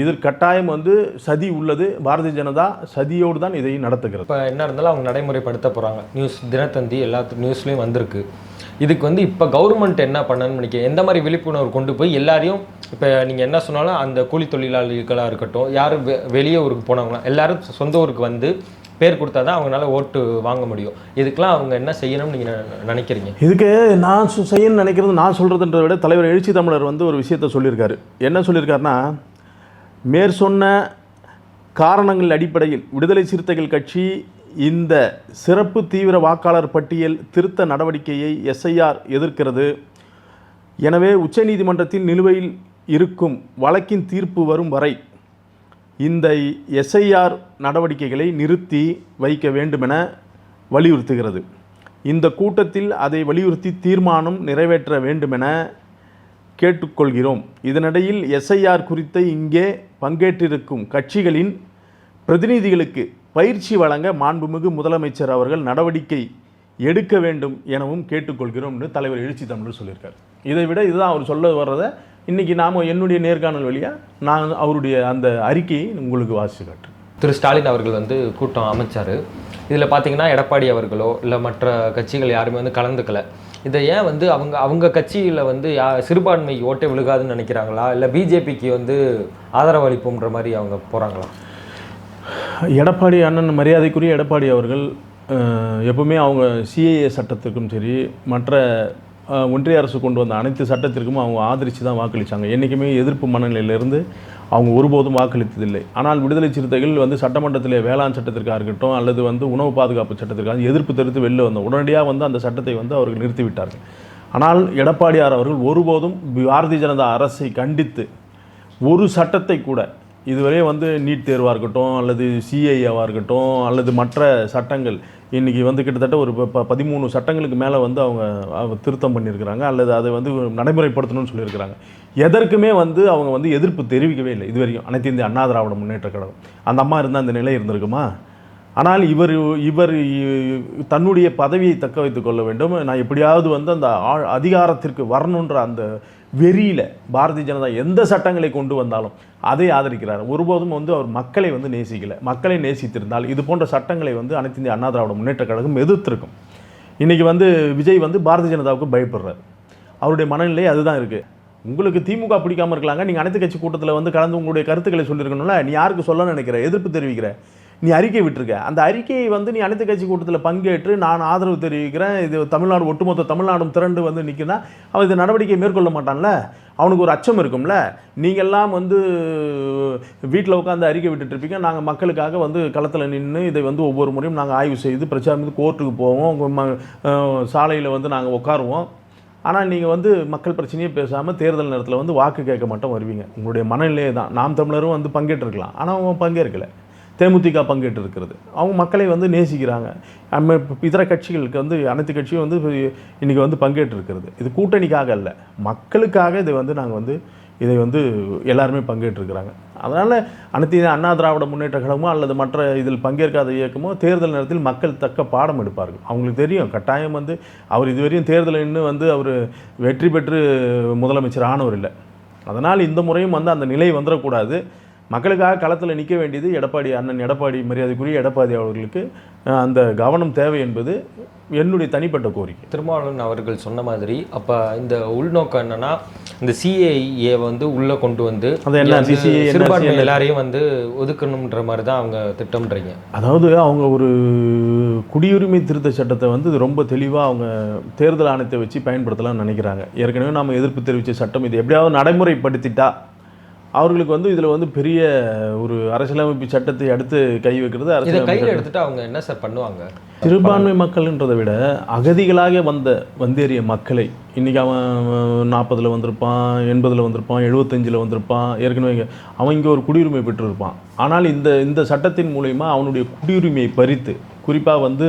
இதில் கட்டாயம் வந்து சதி உள்ளது. பாரதிய ஜனதா சதியோடு தான் இதை நடத்துகிறது. இப்போ என்ன இருந்தாலும் அவங்க நடைமுறைப்படுத்த போகிறாங்க நியூஸ் தினத்தந்தி எல்லா நியூஸ்லேயும் வந்திருக்கு. இதுக்கு வந்து இப்போ கவர்மெண்ட் என்ன பண்ணணும்னு நினைக்கிறேன் எந்த மாதிரி விழிப்புணர்வு கொண்டு போய் எல்லாரையும் இப்போ நீங்கள் என்ன சொன்னாலும் அந்த கூலி தொழிலாளிகளாக இருக்கட்டும் யாரும் வெ வெளியே ஊருக்கு போனவங்களாம் எல்லாரும் சொந்த ஊருக்கு வந்து பேர் கொடுத்தா தான் அவங்களால ஓட்டு வாங்க முடியும். இதுக்கெல்லாம் அவங்க என்ன செய்யணும்னு நீங்கள் நினைக்கிறீங்க? இதுக்கு நான் செய்யணும்னு நினைக்கிறது நான் சொல்கிறதுன்றத விட தலைவர் எழுச்சி தமிழர் வந்து ஒரு விஷயத்த சொல்லியிருக்காரு. என்ன சொல்லியிருக்காருன்னா மேற்சொன்ன காரணங்கள் அடிப்படையில் விடுதலை சிறுத்தைகள் கட்சி இந்த சிறப்பு தீவிர வாக்காளர் பட்டியல் திருத்த நடவடிக்கையை எஸ்ஐஆர் எதிர்க்கிறது. எனவே உச்சநீதிமன்றத்தில் நிலுவையில் இருக்கும் வழக்கின் தீர்ப்பு வரும் வரை இந்த எஸ்ஐஆர் நடவடிக்கைகளை நிறுத்தி வைக்க வேண்டுமென வலியுறுத்துகிறது. இந்த கூட்டத்தில் அதை வலியுறுத்தி தீர்மானம் நிறைவேற்ற வேண்டுமென கேட்டுக்கொள்கிறோம். இதனிடையில் எஸ்ஐஆர் குறித்த இங்கே பங்கேற்றிருக்கும் கட்சிகளின் பிரதிநிதிகளுக்கு பயிற்சி வழங்க மாண்புமிகு முதலமைச்சர் அவர்கள் நடவடிக்கை எடுக்க வேண்டும் எனவும் கேட்டுக்கொள்கிறோம்னு தலைவர் எழுச்சி தமிழர் சொல்லியிருக்கார். இதை விட இதுதான் அவர் சொல்ல வர்றதை இன்றைக்கி நாம் என்னுடைய நேர்காணல் வழியாக நான் அவருடைய அந்த அறிக்கையை உங்களுக்கு வாசித்து காட்டுறேன். திரு ஸ்டாலின் அவர்கள் வந்து கூட்டம் அமைச்சார். இதில் பார்த்தீங்கன்னா எடப்பாடி அவர்களோ இல்லை மற்ற கட்சிகள் யாருமே வந்து கலந்துக்கல. இதை ஏன் வந்து அவங்க அவங்க கட்சியில் வந்து யா சிறுபான்மை ஓட்டே விழுகாதுன்னு நினைக்கிறாங்களா? இல்லை பிஜேபிக்கு வந்து ஆதரவு அளிப்புன்ற மாதிரி அவங்க போகிறாங்களா எடப்பாடி அண்ணன் மரியாதைக்குரிய எடப்பாடி அவர்கள் எப்பவுமே அவங்க சிஏஏ சட்டத்திற்கும் சரி மற்ற ஒன்றிய அரசு கொண்டு வந்த அனைத்து சட்டத்திற்கும் அவங்க ஆதரித்து தான் வாக்களித்தாங்க என்றைக்குமே எதிர்ப்பு மனநிலையிலிருந்து அவங்க ஒருபோதும் வாக்களித்ததில்லை. ஆனால் விடுதலை சிறுத்தைகள் வந்து சட்டமன்றத்தில் வேளாண் சட்டத்திற்காக இருக்கட்டும் அல்லது வந்து உணவு பாதுகாப்பு சட்டத்திற்காக எதிர்ப்பு தெரிவித்து வெளில வந்தோம் உடனடியாக வந்து அந்த சட்டத்தை வந்து அவர்கள் நிறுத்திவிட்டார்கள். ஆனால் எடப்பாடியார் அவர்கள் ஒருபோதும் பாரதிய ஜனதா அரசை கண்டித்து ஒரு சட்டத்தை கூட இதுவரை வந்து நீட் தேர்வாக இருக்கட்டும் அல்லது சிஐஏவாக இருக்கட்டும் அல்லது மற்ற சட்டங்கள் இன்றைக்கி வந்து கிட்டத்தட்ட ஒரு ப- ப- பதிமூணு சட்டங்களுக்கு மேலே வந்து அவங்க திருத்தம் பண்ணியிருக்கிறாங்க அல்லது அதை வந்து நடைமுறைப்படுத்தணும்னு சொல்லியிருக்கிறாங்க. எதற்குமே வந்து அவங்க வந்து எதிர்ப்பு தெரிவிக்கவே இல்லை இது வரைக்கும் அனைத்து இந்திய அண்ணா திராவிட முன்னேற்ற கழகம். அந்த அம்மா இருந்தால் அந்த நிலை இருந்திருக்குமா? ஆனால் இவர் இவர் தன்னுடைய பதவியை தக்க வைத்துக் கொள்ள வேண்டும். நான் எப்படியாவது வந்து அந்த அதிகாரத்திற்கு வரணுன்ற அந்த வெறியில் பாரதிய ஜனதா எந்த சட்டங்களை கொண்டு வந்தாலும் அதை ஆதரிக்கிறார். ஒருபோதும் வந்து அவர் மக்களை வந்து நேசிக்கலை. மக்களை நேசித்திருந்தால் இது போன்ற சட்டங்களை வந்து அனைத்து இந்திய அண்ணா திராவிட முன்னேற்ற கழகம் எதிர்த்திருக்கும். இன்றைக்கி வந்து விஜய் வந்து பாரதிய ஜனதாவுக்கு பயப்படுறார். அவருடைய மனநிலை அதுதான் இருக்குது உங்களுக்கு திமுக பிடிக்காம இருக்கலாங்க. நீங்கள் அனைத்து கட்சி கூட்டத்தில் வந்து கலந்து உங்களுடைய கருத்துக்களை சொல்லியிருக்கணும்ல? நீ யாருக்கு சொல்ல நினைக்கிற? எதிர்ப்பு தெரிவிக்கிற? நீ அறிக்கை விட்டுருக்க. அந்த அறிக்கையை வந்து நீ அனைத்து கட்சி கூட்டத்தில் பங்கேற்று நான் ஆதரவு தெரிவிக்கிறேன். இது தமிழ்நாடு ஒட்டுமொத்த தமிழ்நாடும் திரண்டு வந்து நிற்கினா அவன் இந்த நடவடிக்கை மேற்கொள்ள மாட்டான்ல? அவனுக்கு ஒரு அச்சம் இருக்கும்ல? நீங்கள்லாம் வந்து வீட்டில் உட்காந்து அறிக்கை விட்டுட்டு இருப்பீங்க நாங்கள் மக்களுக்காக வந்து களத்தில் நின்று இதை வந்து ஒவ்வொரு முறையும் நாங்கள் ஆய்வு செய்து பிரச்சாரம் வந்து கோர்ட்டுக்கு போவோம். சாலையில் வந்து நாங்கள் உட்காருவோம். ஆனால் நீங்கள் வந்து மக்கள் பிரச்சனையே பேசாமல் தேர்தல் நேரத்தில் வந்து வாக்கு கேட்க மட்டும் வருவீங்க. உங்களுடைய மனநிலையே தான் நாம் தமிழரும் வந்து பங்கேற்றிருக்கலாம். ஆனால் அவங்க பங்கேற்கலை. தேமுதிக பங்கேற்று இருக்கிறது அவங்க மக்களை வந்து நேசிக்கிறாங்க. நம்ம இதர கட்சிகளுக்கு வந்து அனைத்து கட்சியும் வந்து இன்றைக்கி வந்து பங்கேற்று இருக்கிறது இது கூட்டணிக்காக அல்ல. மக்களுக்காக இதை வந்து நாங்கள் வந்து இதை வந்து எல்லாருமே பங்கேற்றிருக்கிறாங்க. அதனால் அனைத்து அண்ணா திராவிட முன்னேற்ற கழகமோ அல்லது மற்ற இதில் பங்கேற்காத இயக்கமோ தேர்தல் நேரத்தில் மக்கள் தக்க பாடம் எடுப்பார்கள். அவங்களுக்கு தெரியும் கட்டாயம் வந்து அவர் இதுவரையும் தேர்தல் இன்னும் வந்து அவர் வெற்றி பெற்று முதலமைச்சர் ஆனவர் இல்லை. அதனால் இந்த முறையும் வந்து அந்த நிலை வந்துடக்கூடாது மக்களுக்காக களத்தில் நிற்க வேண்டியது எடப்பாடி அண்ணன் எடப்பாடி மரியாதைக்குரிய எடப்பாடி அவர்களுக்கு அந்த கவனம் தேவை என்பது என்னுடைய தனிப்பட்ட கோரிக்கை திருமாவளவன் அவர்கள் சொன்ன மாதிரி அப்போ இந்த உள்நோக்கம் என்னன்னா இந்த சிஏஏ வந்து உள்ளே கொண்டு வந்து சிறுபான்மை? எல்லாரையும் வந்து ஒதுக்கணுன்ற மாதிரி தான் அவங்க திட்டம்ன்றீங்க அதாவது அவங்க ஒரு குடியுரிமை திருத்த சட்டத்தை வந்து இது ரொம்ப தெளிவாக அவங்க தேர்தல் ஆணையத்தை வச்சு பயன்படுத்தலாம்னு நினைக்கிறாங்க ஏற்கனவே நாம் எதிர்ப்பு தெரிவித்த சட்டம் இது எப்படியாவது நடைமுறைப்படுத்திட்டா அவர்களுக்கு வந்து இதில் வந்து பெரிய ஒரு அரசியலமைப்பு சட்டத்தை அடுத்து கை வைக்கிறது இதை அரசியலமைப்பு கையில். எடுத்துட்டு அவங்க என்ன சார் பண்ணுவாங்க சிறுபான்மை மக்கள்ன்றதை விட அகதிகளாக வந்த வந்தேறிய மக்களை இன்றைக்கி அவன் நாற்பதில் வந்திருப்பான் எண்பதில் வந்திருப்பான் எழுபத்தஞ்சில் வந்திருப்பான் ஏற்கனவே அவன் இங்கே ஒரு குடியுரிமை பெற்றிருப்பான் ஆனால் இந்த இந்த சட்டத்தின் மூலயமா அவனுடைய குடியுரிமையை பறித்து குறிப்பாக வந்து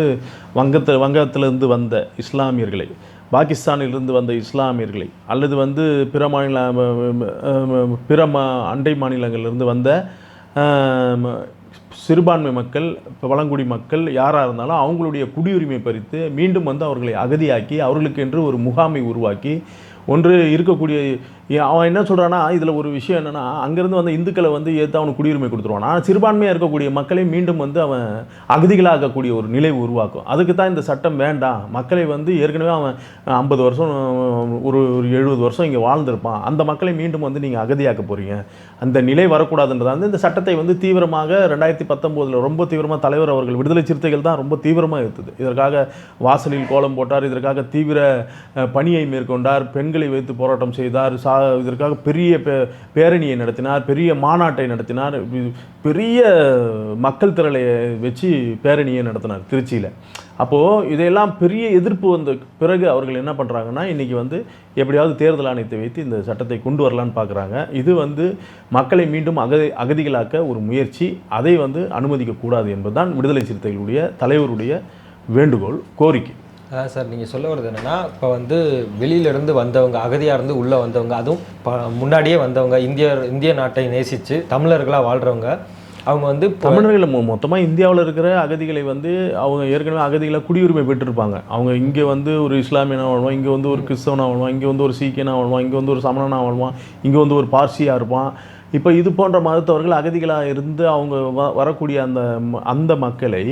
வங்கத்தில் வங்கத்திலிருந்து வந்த இஸ்லாமியர்களை பாகிஸ்தானிலிருந்து வந்த இஸ்லாமியர்களை அல்லது வந்து பிற மாநில பிற மா அண்டை மாநிலங்களிலிருந்து வந்த சிறுபான்மை மக்கள் பழங்குடி மக்கள் யாராக இருந்தாலும் அவங்களுடைய குடியுரிமை பறித்து மீண்டும் வந்து அவர்களை அகதியாக்கி அவர்களுக்கு என்று ஒரு முகாமை உருவாக்கி ஒன்று இருக்கக்கூடிய அவன் என்ன சொல்கிறான்னா இதில் ஒரு விஷயம் என்னென்னா அங்கேருந்து வந்த இந்துக்களை வந்து ஏற்று அவனுக்கு குடியுரிமை கொடுத்துருவான். ஆனால் சிறுபான்மையாக இருக்கக்கூடிய மக்களை மீண்டும் வந்து அவன் அகதிகளாகக்கூடிய ஒரு நிலை உருவாக்கும். அதுக்கு தான் இந்த சட்டம் வேண்டாம். மக்களை வந்து ஏற்கனவே அவன் ஐம்பது வருஷம் ஒரு ஒரு எழுபது வருஷம் இங்கே வாழ்ந்திருப்பான். அந்த மக்களை மீண்டும் வந்து நீங்கள் அகதியாக்க போகிறீங்க அந்த நிலை வரக்கூடாதுன்றதால இந்த சட்டத்தை வந்து தீவிரமாக ரெண்டாயிரத்தி பத்தொம்போதில் ரொம்ப தீவிரமாக தலைவர் அவர்கள் விடுதலை சிறுத்தைகள் தான் ரொம்ப தீவிரமாக எடுத்தது இதற்காக வாசலில் கோலம் போட்டார். இதற்காக தீவிர பணியை மேற்கொண்டார். பெண்களை வைத்து போராட்டம் செய்தார். சா இதற்காக பெரிய பே- பேரணியை நடத்தினார் பெரிய மாநாட்டை நடத்தினார். பெரிய மக்கள் திரளை வச்சு பேரணியை நடத்தினார் திருச்சியில். அப்போது இதையெல்லாம் பெரிய எதிர்ப்பு வந்த பிறகு அவர்கள் என்ன பண்ணுறாங்கன்னா இன்றைக்கி வந்து எப்படியாவது தேர்தல் ஆணையத்தை வைத்து இந்த சட்டத்தை கொண்டு வரலான்னு பார்க்குறாங்க இது வந்து மக்களை மீண்டும் அகதி அகதிகளாக்க ஒரு முயற்சி. அதை வந்து அனுமதிக்கக்கூடாது என்பதுதான் விடுதலை சிறுத்தைகளுடைய தலைவருடைய வேண்டுகோள் கோரிக்கை. அதான் சார் நீங்கள் சொல்ல வர்றது என்னன்னா இப்போ வந்து வெளியில இருந்து வந்தவங்க அகதியாக இருந்து உள்ளே வந்தவங்க அதுவும் ப- முன்னாடியே வந்தவங்க இந்திய இந்திய நாட்டை நேசித்து தமிழர்களாக வாழ்கிறவங்க அவங்க வந்து தமிழர்கள் மொத்தமாக இந்தியாவில் இருக்கிற அகதிகளை வந்து அவங்க ஏற்கனவே அகதிகளை குடியுரிமை பெற்றிருப்பாங்க. அவங்க இங்கே வந்து ஒரு இஸ்லாமியனாக வாழ்வான் இங்கே வந்து ஒரு கிறிஸ்தவனாக வாழ்வான் இங்கே வந்து ஒரு சீக்கியனாக வாழ்வான் இங்கே வந்து ஒரு சமணனாக வாழ்வான் இங்கே வந்து ஒரு பார்சியாக இருப்பான். இப்போ இது போன்ற மதத்தவர்கள் அகதிகளாக இருந்து அவங்க வ வரக்கூடிய அந்த அந்த மக்களை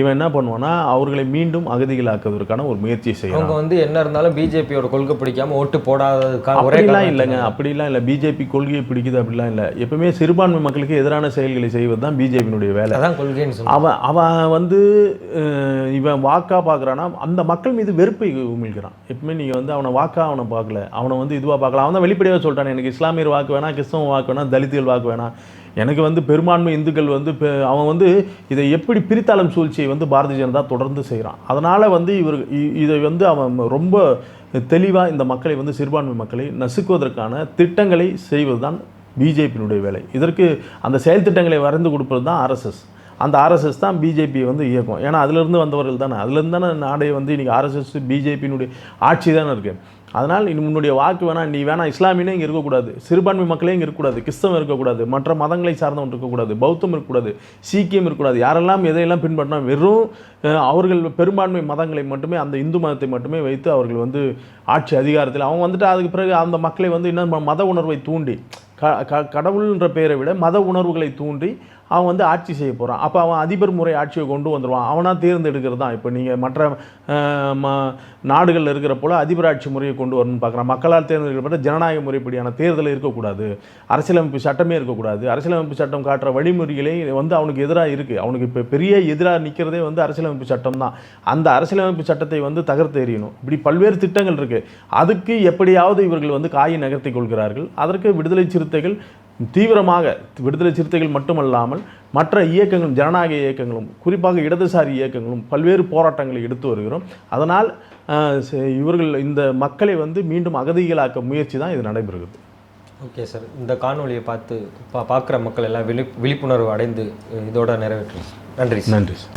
இவன் என்ன பண்ணுவான்னா அவர்களை மீண்டும் அகதிகளாக்குவதற்கான ஒரு முயற்சியை செய்யறான். அவங்க வந்து என்ன இருந்தாலும் பிஜேபியோட கொள்கை பிடிக்காம ஓட்டு போடாததுக்காக அப்படிலாம் இல்லைங்க அப்படிலாம் இல்லை. பிஜேபி கொள்கையை பிடிக்குது அப்படிலாம் இல்லை. எப்பவுமே சிறுபான்மை மக்களுக்கு எதிரான செயல்களை செய்வது தான் பிஜேபியினுடைய வேலை. அதான் கொள்கைன்னு அவன் அவன் வந்து இவன் வாக்கா பார்க்குறான்னா அந்த மக்கள் மீது வெறுப்பை உமிழ்கிறான். எப்பவுமே நீங்கள் வந்து அவனை வாக்கா அவனை பார்க்கல அவனை வந்து இதுவாக பார்க்கல அவன் தான் வெளிப்படையாக சொல்லிட்டான் எனக்கு இஸ்லாமியர் வாக்கு வேணாம் கிறிஸ்தவ வாக்கு வேணாம் தலித்துகள் வாக்கு வேணாம். எனக்கு வந்து பெரும்பான்மை இந்துக்கள் வந்து அவன் வந்து இதை எப்படி பிரித்தாளம் சூழ்ச்சியை வந்து பாரதிய ஜனதா தொடர்ந்து செய்கிறான். அதனால் வந்து இவர் இ- இதை வந்து அவன் ரொம்ப தெளிவாக இந்த மக்களை வந்து சிறுபான்மை மக்களை நசுக்குவதற்கான திட்டங்களை செய்வது தான் பிஜேபியினுடைய வேலை. இதற்கு அந்த செயல் திட்டங்களை வரைந்து கொடுப்பது தான் ஆர்எஸ்எஸ். அந்த ஆர்எஸ்எஸ் தான் பிஜேபி வந்து இயக்கும். ஏன்னா அதுலேருந்து வந்தவர்கள் தானே. அதுலேருந்து தானே நாடே வந்து இன்றைக்கி ஆர்எஸ்எஸ் பிஜேபியினுடைய ஆட்சி தானே இருக்குது அதனால் இனி உன்னுடைய வாக்கு வேணாம் நீ வேணாம் இஸ்லாமியனே இங்கே இருக்கக்கூடாது சிறுபான்மை மக்களே இங்கே இருக்கக்கூடாது கிறிஸ்தவம் இருக்கக்கூடாது மற்ற மதங்களை சார்ந்தவன் இருக்கக்கூடாது பௌத்தம் இருக்கக்கூடாது சீக்கியம் இருக்கக்கூடாது யாரெல்லாம் எதையெல்லாம் பின்பற்றினா வெறும் அவர்கள் பெரும்பான்மை மதங்களை மட்டுமே அந்த இந்து மதத்தை மட்டுமே வைத்து அவர்கள் வந்து ஆட்சி அதிகாரத்தில் அவங்க வந்துட்டு அதுக்கு பிறகு அந்த மக்களை வந்து இன்னும் மத உணர்வை தூண்டி க க கடவுள்ன்ற பெயரை விட மத உணர்வுகளை தூண்டி அவன் வந்து ஆட்சி செய்ய போகிறான் அப்போ அவன் அதிபர் முறை ஆட்சியை கொண்டு வந்துடுவான் அவனாக தேர்ந்தெடுக்கிறது தான். இப்போ நீங்கள் மற்ற ம நாடுகளில் இருக்கிற போல் அதிபர் ஆட்சி முறையை கொண்டு வரணும்னு பார்க்குறான் மக்களால் தேர்ந்தெடுக்கப்பட்ட ஜனநாயக முறைப்படியான தேர்தல் இருக்கக்கூடாது. அரசியலமைப்பு சட்டமே இருக்கக்கூடாது. அரசியலமைப்பு சட்டம் காட்டுற வழிமுறைகளே வந்து அவனுக்கு எதிராக இருக்குது அவனுக்கு இப்போ பெரிய எதிராக நிற்கிறதே வந்து அரசியலமைப்பு சட்டம் தான். அந்த அரசியலமைப்பு சட்டத்தை வந்து தகர்த்து எறியணும். இப்படி பல்வேறு திட்டங்கள் இருக்குது அதுக்கு எப்படியாவது இவர்கள் வந்து காயை நகர்த்தி கொள்கிறார்கள். அதற்கு விடுதலை சிறுத்தைகள் தீவிரமாக விடுதலை சிறுத்தைகள் மட்டுமல்லாமல் மற்ற இயக்கங்களும் ஜனநாயக இயக்கங்களும் குறிப்பாக இடதுசாரி இயக்கங்களும் பல்வேறு போராட்டங்களை எடுத்து வருகிறோம். அதனால் இவர்கள் இந்த மக்களை வந்து மீண்டும் அகதிகளாக்க முயற்சி தான் இது நடைபெறுகிறது. Okay sir. இந்த காணொளியை பார்த்து பா பார்க்குற மக்கள் எல்லாம் விழி விழிப்புணர்வு அடைந்து இதோட நிறைவேற்றுறோம் நன்றி நன்றி சார்.